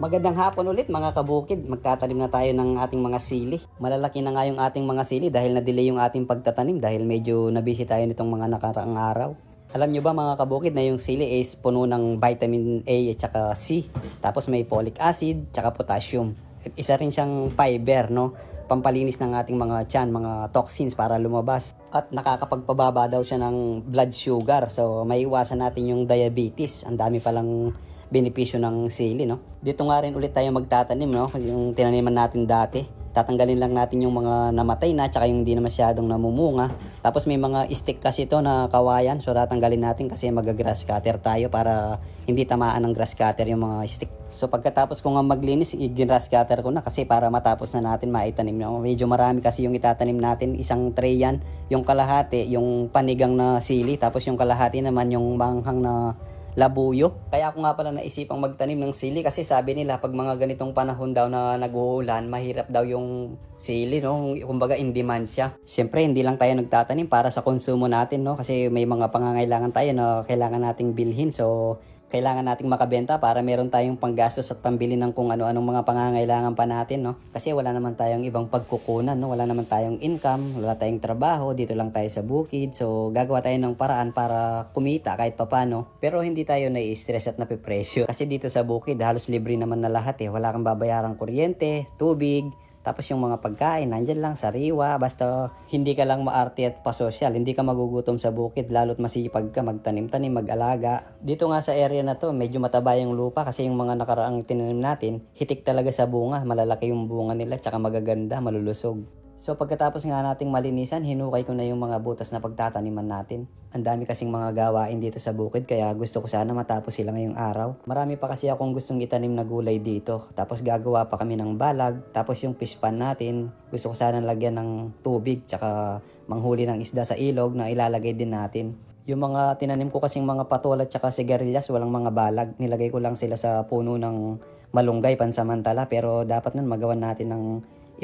Magandang hapon ulit mga kabukid. Magtatanim na tayo ng ating mga sili. Malalaki na nga yung ating mga sili dahil na-delay yung ating pagtatanim dahil medyo nabisi tayo nitong mga nakaraang araw. Alam nyo ba mga kabukid na yung sili is puno ng vitamin A at saka C. Tapos may folic acid at saka potassium. Isa rin siyang fiber, no? Pampalinis ng ating mga tiyan, mga toxins para lumabas. At nakakapagpababa daw siya ng blood sugar. So may iwasan natin yung diabetes. Ang dami palang benepisyo ng sili, no? Dito nga rin ulit tayo magtatanim, no? Yung tinaniman natin dati. Tatanggalin lang natin yung mga namatay na, tsaka yung hindi na masyadong namumunga. Tapos may mga stick kasi ito na kawayan, so tatanggalin natin kasi mag-grass cutter tayo para hindi tamaan ng grass cutter yung mga stick. So pagkatapos ko nga maglinis, i-grass cutter ko na kasi para matapos na natin maitanim. No? Medyo marami kasi yung itatanim natin, isang tray yan, yung kalahati, yung panigang na sili, tapos yung kalahati naman yung manghang na labuyo. Kaya ako nga pala naisipang magtanim ng sili kasi sabi nila pag mga ganitong panahon daw na nag-uulan, mahirap daw yung sili, no? Kumbaga in demand siya. Siyempre, hindi lang tayo nagtatanim para sa konsumo natin, no? Kasi may mga pangangailangan tayo na kailangan nating bilhin. So, kailangan nating makabenta para meron tayong panggastos at pambili ng kung ano-anong mga pangangailangan pa natin, no? Kasi wala naman tayong ibang pagkukunan, no? Wala naman tayong income, wala tayong trabaho, dito lang tayo sa bukid. So, gagawa tayo ng paraan para kumita kahit papano. Pero hindi tayo nai-stress at napipresyo. Kasi dito sa bukid, halos libre naman na lahat, eh. Wala kang babayarang kuryente, tubig, tapos yung mga pagkain, nandyan lang, sariwa, basta hindi ka lang maarte at pasosyal, hindi ka magugutom sa bukid, lalo't masipag ka, magtanim-tanim, mag-alaga. Dito nga sa area na to, medyo mataba yung lupa kasi yung mga nakaraang tinanim natin, hitik talaga sa bunga, malalaki yung bunga nila, tsaka magaganda, malulusog. So pagkatapos nga nating malinisan, hinukay ko na yung mga butas na pagtataniman natin. Ang dami kasing mga gawain dito sa bukid kaya gusto ko sana matapos sila ngayong araw. Marami pa kasi akong gustong itanim na gulay dito. Tapos gagawa pa kami ng balag. Tapos yung fish pan natin, gusto ko sana lagyan ng tubig tsaka manghuli ng isda sa ilog na ilalagay din natin. Yung mga tinanim ko kasing mga patol at saka sigarilyas, walang mga balag. Nilagay ko lang sila sa puno ng malunggay pansamantala pero dapat nun magawan natin ng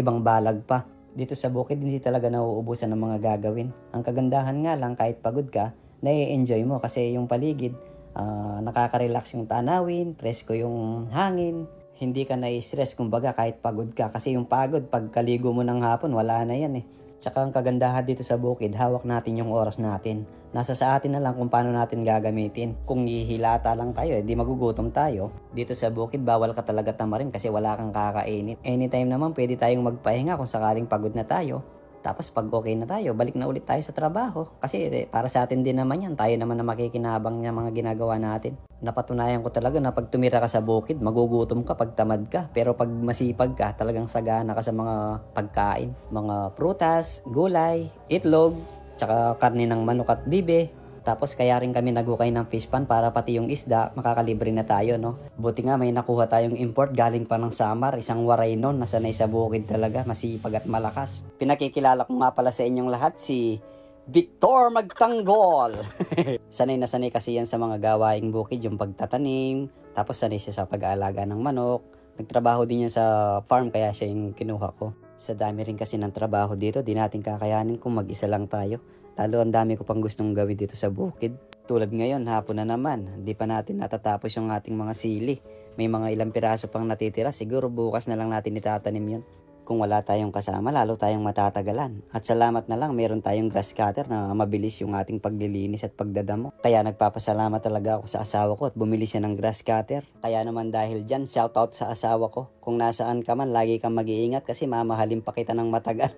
ibang balag pa dito sa bukid hindi talaga nauubusan ng mga gagawin. Ang kagandahan nga lang kahit pagod ka, nai-enjoy mo kasi yung paligid, ah, nakaka-relax yung tanawin, presko yung hangin, hindi ka nai-stress kumbaga kahit pagod ka kasi yung pagod pagkaligo mo ng hapon wala na yan eh. Tsaka ang kagandahan dito sa bukid, hawak natin yung oras natin. Nasa sa atin na lang kung paano natin gagamitin. Kung hihilata lang tayo, eh, di magugutom tayo. Dito sa bukid, bawal ka talaga tamarin kasi wala kang kakainit. Anytime naman, pwede tayong magpahinga kung sakaling pagod na tayo. Tapos pag okay na tayo, balik na ulit tayo sa trabaho. Kasi eh, para sa atin din naman yan, tayo naman na makikinabang ng mga ginagawa natin. Napatunayan ko talaga na pag tumira ka sa bukid, magugutom ka pag tamad ka. Pero pag masipag ka, talagang sagana ka sa mga pagkain. Mga prutas, gulay, itlog, tsaka karne ng manok at bibe. Tapos kaya rin kami nagukay ng fish pan para pati yung isda makakalibre na tayo, no? Buti nga may nakuha tayong import galing pa ng Samar, isang waray nun, nasanay sa bukid talaga, masipag at malakas. Pinakikilala ko nga pala sa inyong lahat si Victor Magtanggol. sanay na sanay kasi yan sa mga gawaing bukid, yung pagtatanim, tapos sanay siya sa pag-aalaga ng manok. Nagtrabaho din yan sa farm kaya siya yung kinuha ko. Sa dami rin kasi ng trabaho dito, di natin kakayanin kung mag-isa lang tayo. Lalo ang dami ko pang gustong gawin dito sa bukid. Tulad ngayon, hapon na naman, hindi pa natin natatapos yung ating mga sili. May mga ilang piraso pang natitira, siguro bukas na lang natin itatanim yun. Kung wala tayong kasama, lalo tayong matatagalan. At salamat na lang, meron tayong grass cutter na mabilis yung ating paglilinis at pagdadamo. Kaya nagpapasalamat talaga ako sa asawa ko at bumili siya ng grass cutter. Kaya naman dahil dyan, shoutout sa asawa ko. Kung nasaan ka man, lagi kang mag-iingat kasi mamahalin pa kita ng matagal.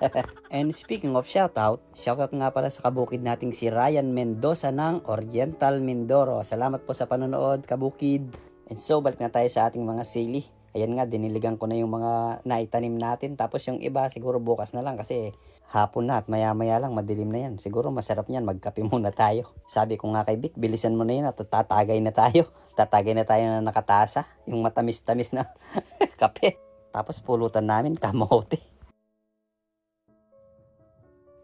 And speaking of shoutout, shoutout nga pala sa kabukid nating si Ryan Mendoza ng Oriental Mindoro. Salamat po sa panonood, kabukid. And so, balik na tayo sa ating mga sili. Ayan nga, diniligan ko na yung mga naitanim natin. Tapos yung iba, siguro bukas na lang kasi hapon na at maya-maya lang, madilim na yan. Siguro masarap niyan, magkape muna tayo. Sabi ko nga kay Vic, bilisan mo na yun at tatagay na tayo. Tatagay na tayo na nakatasa. Yung matamis-tamis na kape. Tapos pulutan namin, kamote.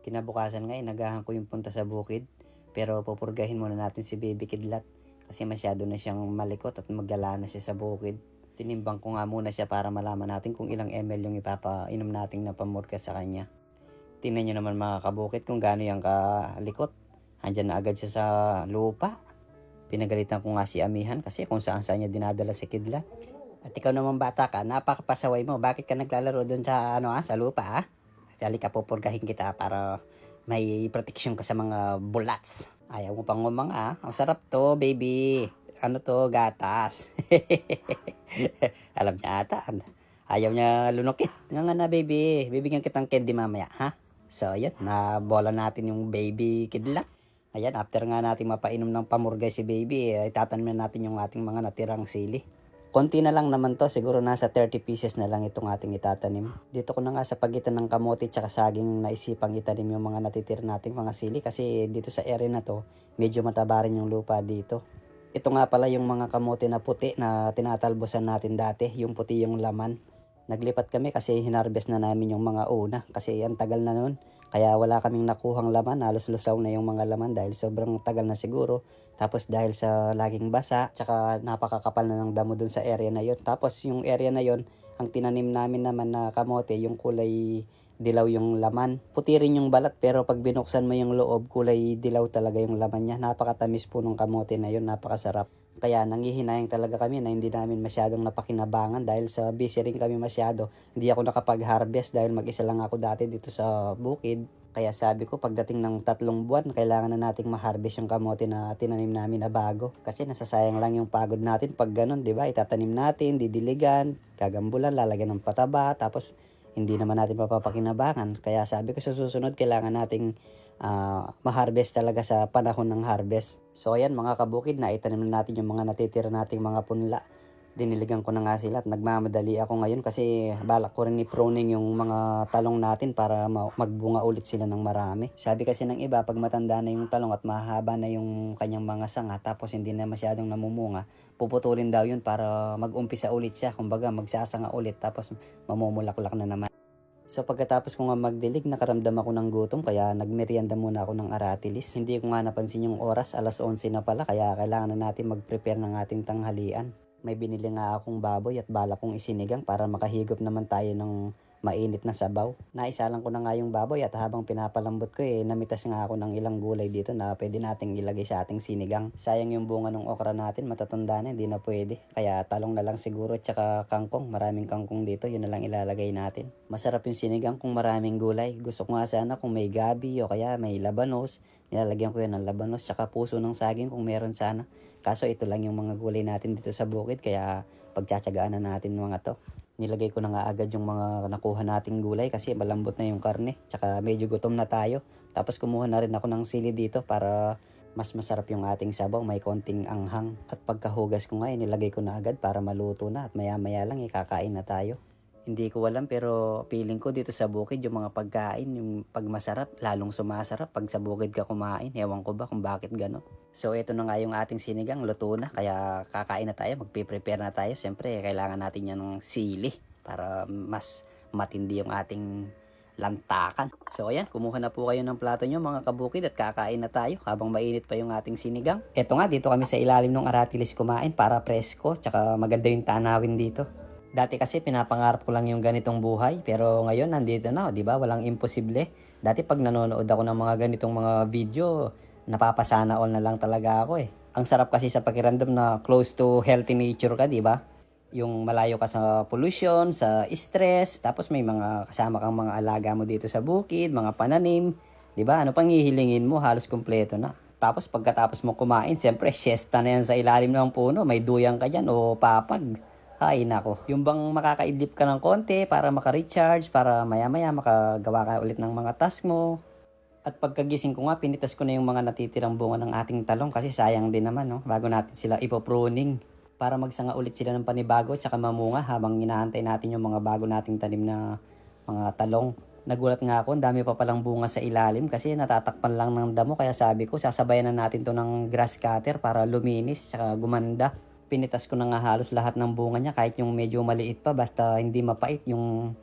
Kinabukasan nga, inagahan ko yung punta sa bukid. Pero pupurgahin muna natin si Baby Kidlat. Kasi masyado na siyang malikot at maggala na siya sa bukid tinimbang ko nga muna siya para malaman natin kung ilang ml yung ipapainom natin na pamurka sa kanya. Tingnan nyo naman mga kabukit kung gaano yung kalikot. Andyan na agad siya sa lupa. Pinagalitan ko nga si Amihan kasi kung saan saan niya dinadala si Kidlat. At ikaw naman bata ka, napakapasaway mo. Bakit ka naglalaro doon sa, ano, ah, sa lupa, ah? Halika, pupurgahin kita para may protection ka sa mga bulats. Ayaw mo pang umanga, ah. Ang sarap to, baby. Ano to, gatas. Alam niya ata. Ayaw niya lunukin. Nga nga na, baby. Bibigyan kitang candy mamaya, ha? So, ayan. Nabola natin yung baby kidlat. Ayan, after nga natin mapainom ng pamurgay si baby, eh, itatanim na natin yung ating mga natirang sili. Konti na lang naman to, siguro nasa 30 pieces na lang itong ating itatanim. Dito ko na nga sa pagitan ng kamote tsaka saging naisipang itanim yung mga natitira nating mga sili kasi dito sa area na to, medyo mataba rin yung lupa dito. Ito nga pala yung mga kamote na puti na tinatalbosan natin dati, yung puti yung laman. Naglipat kami kasi hinarvest na namin yung mga una kasi ang tagal na nun. Kaya wala kaming nakuhang laman, halos lusaw na yung mga laman dahil sobrang tagal na siguro. Tapos dahil sa laging basa, tsaka napakakapal na ng damo dun sa area na yon. Tapos yung area na yon, ang tinanim namin naman na kamote, yung kulay dilaw yung laman. Puti rin yung balat pero pag binuksan mo yung loob, kulay dilaw talaga yung laman niya. Napakatamis po ng kamote na yun, napakasarap. Kaya nangihinayang talaga kami na hindi namin masyadong napakinabangan dahil sa busy rin kami masyado. Hindi ako nakapag-harvest dahil mag-isa lang ako dati dito sa bukid. Kaya sabi ko pagdating ng tatlong buwan, kailangan na nating ma-harvest yung kamote na tinanim namin na bago. Kasi nasasayang lang yung pagod natin pag ganun, di ba? Itatanim natin, didiligan, gagambulan, lalagyan ng pataba, tapos hindi naman natin mapapakinabangan. Kaya sabi ko sa susunod, kailangan nating ah, ma-harvest talaga sa panahon ng harvest. So ayan mga kabukid, naitanim na natin yung mga natitira nating mga punla. Diniligan ko na nga sila at nagmamadali ako ngayon kasi balak ko rin i-pruning yung mga talong natin para ma- magbunga ulit sila ng marami. Sabi kasi ng iba, pag matanda na yung talong at mahaba na yung kanyang mga sanga tapos hindi na masyadong namumunga, puputulin daw yun para mag-umpisa ulit siya. Kumbaga magsasanga ulit tapos mamumulaklak na naman. So pagkatapos ko nga magdilig, nakaramdam ako ng gutom kaya nagmerienda muna ako ng aratilis. Hindi ko nga napansin yung oras, alas 11 na pala kaya kailangan na natin mag-prepare ng ating tanghalian. May binili nga akong baboy at bala kong isinigang para makahigop naman tayo ng mainit na sabaw. Naisalang ko na nga yung baboy at habang pinapalambot ko eh, namitas nga ako ng ilang gulay dito na pwede nating ilagay sa ating sinigang. Sayang yung bunga ng okra natin, matatanda na, hindi na pwede. Kaya talong na lang siguro at saka kangkong. Maraming kangkong dito, yun na lang ilalagay natin. Masarap yung sinigang kung maraming gulay. Gusto ko nga sana kung may gabi o kaya may labanos. Nilalagyan ko yun ng labanos tsaka puso ng saging kung meron sana. Kaso ito lang yung mga gulay natin dito sa bukid kaya pagtsatsagaan na natin mga to nilagay ko na nga agad yung mga nakuha nating gulay kasi malambot na yung karne. Tsaka medyo gutom na tayo. Tapos kumuha na rin ako ng sili dito para mas masarap yung ating sabaw, may konting anghang. At pagkahugas ko nga, eh, nilagay ko na agad para maluto na at maya maya lang ikakain na tayo. Hindi ko alam pero feeling ko dito sa bukid yung mga pagkain, yung pag masarap, lalong sumasarap pag sa bukid ka kumain. Ewan ko ba kung bakit gano'n. So ito na nga yung ating sinigang, luto na. Kaya kakain na tayo, magpe-prepare na tayo. Siyempre, kailangan natin yan ng sili para mas matindi yung ating lantakan. So ayan, kumuha na po kayo ng plato nyo mga kabukid at kakain na tayo habang mainit pa yung ating sinigang. Ito nga, dito kami sa ilalim ng aratilis kumain para presko, tsaka maganda yung tanawin dito. Dati kasi pinapangarap ko lang yung ganitong buhay, pero ngayon nandito na, 'di ba? Walang imposible. Dati pag nanonood ako ng mga ganitong mga video, napapasana all na lang talaga ako eh. Ang sarap kasi sa pakiramdam na close to healthy nature ka, 'di ba? Yung malayo ka sa pollution, sa stress, tapos may mga kasama kang mga alaga mo dito sa bukid, mga pananim, 'di ba? Ano pang hihilingin mo? Halos kumpleto na. Tapos pagkatapos mo kumain, siyempre, siesta na yan sa ilalim ng puno. May duyang ka dyan o papag. Ay, nako. Yung bang makakaidlip ka ng konti para maka-recharge, para maya-maya makagawa ka ulit ng mga task mo. At pagkagising ko nga, pinitas ko na yung mga natitirang bunga ng ating talong kasi sayang din naman, no? Bago natin sila ipopruning para magsanga ulit sila ng panibago tsaka mamunga habang inaantay natin yung mga bago nating tanim na mga talong. Nagulat nga ako, dami pa palang bunga sa ilalim kasi natatakpan lang ng damo kaya sabi ko sasabayan na natin to ng grass cutter para luminis tsaka gumanda pinitas ko na nga halos lahat ng bunga niya kahit yung medyo maliit pa basta hindi mapait yung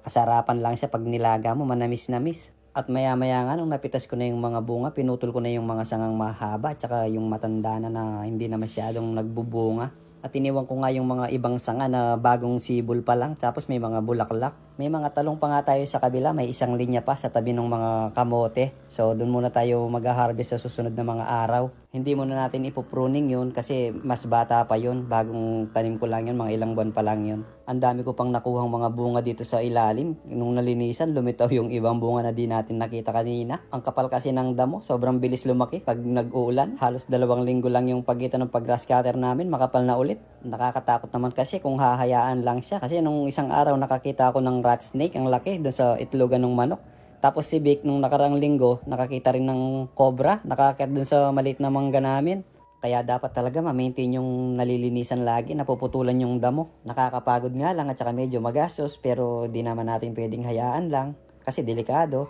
kasarapan lang siya pag nilaga mo manamis-namis. At maya maya nga nung napitas ko na yung mga bunga, pinutol ko na yung mga sangang mahaba at saka yung matanda na na hindi na masyadong nagbubunga. At iniwan ko nga yung mga ibang sanga na bagong sibol pa lang tapos may mga bulaklak. May mga talong pa nga tayo sa kabila, may isang linya pa sa tabi ng mga kamote. So doon muna tayo mag-harvest sa susunod na mga araw. Hindi muna natin ipupruning yun kasi mas bata pa yun. Bagong tanim ko lang yun, mga ilang buwan pa lang yun. Ang dami ko pang nakuhang mga bunga dito sa ilalim. Nung nalinisan, lumitaw yung ibang bunga na di natin nakita kanina. Ang kapal kasi ng damo, sobrang bilis lumaki pag nag-uulan. Halos dalawang linggo lang yung pagitan ng pag-grass cutter namin, makapal na ulit. Nakakatakot naman kasi kung hahayaan lang siya. Kasi nung isang araw nakakita ako ng rat snake, ang laki, doon sa itlogan ng manok. Tapos si Vic, nung nakarang linggo, nakakita rin ng cobra, nakakit dun sa maliit na mangga namin. Kaya dapat talaga ma-maintain yung nalilinisan lagi, napuputulan yung damo. Nakakapagod nga lang at saka medyo magastos, pero di naman natin pwedeng hayaan lang kasi delikado.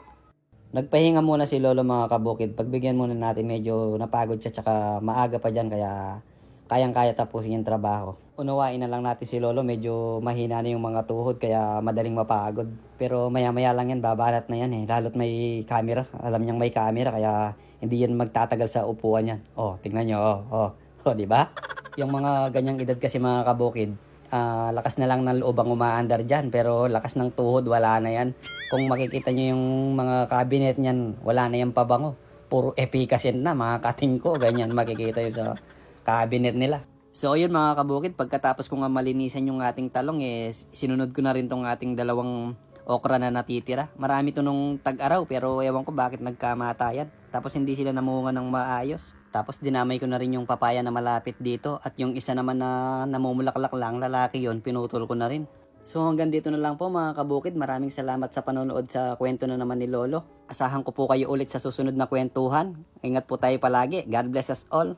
Nagpahinga muna si Lolo mga kabukid. Pagbigyan muna natin medyo napagod siya tsaka maaga pa dyan kaya kayang-kaya tapusin yung trabaho. Unawain na lang natin si Lolo, medyo mahina na yung mga tuhod kaya madaling mapagod. Pero maya-maya lang yan, babanat na yan eh. Lalo't may camera. Alam niyang may camera kaya hindi yan magtatagal sa upuan yan. Oh, tingnan nyo, oh, oh. Oh, di ba? Yung mga ganyang edad kasi mga kabukid, ah, lakas na lang ng loob ang umaandar dyan, pero lakas ng tuhod, wala na yan. Kung makikita nyo yung mga cabinet niyan, wala na yan pabango. Puro efficacy na, mga kating ko, ganyan makikita yun sa cabinet nila. So ayun mga kabukid, pagkatapos ko nga malinisan yung ating talong, eh, sinunod ko na rin tong ating dalawang okra na natitira. Marami to nung tag-araw pero ewan ko bakit nagkamatayan. Tapos hindi sila namunga ng maayos. Tapos dinamay ko na rin yung papaya na malapit dito at yung isa naman na namumulaklak lang, lalaki yon pinutol ko na rin. So hanggang dito na lang po mga kabukid. Maraming salamat sa panonood sa kwento na naman ni Lolo. Asahan ko po kayo ulit sa susunod na kwentuhan. Ingat po tayo palagi. God bless us all.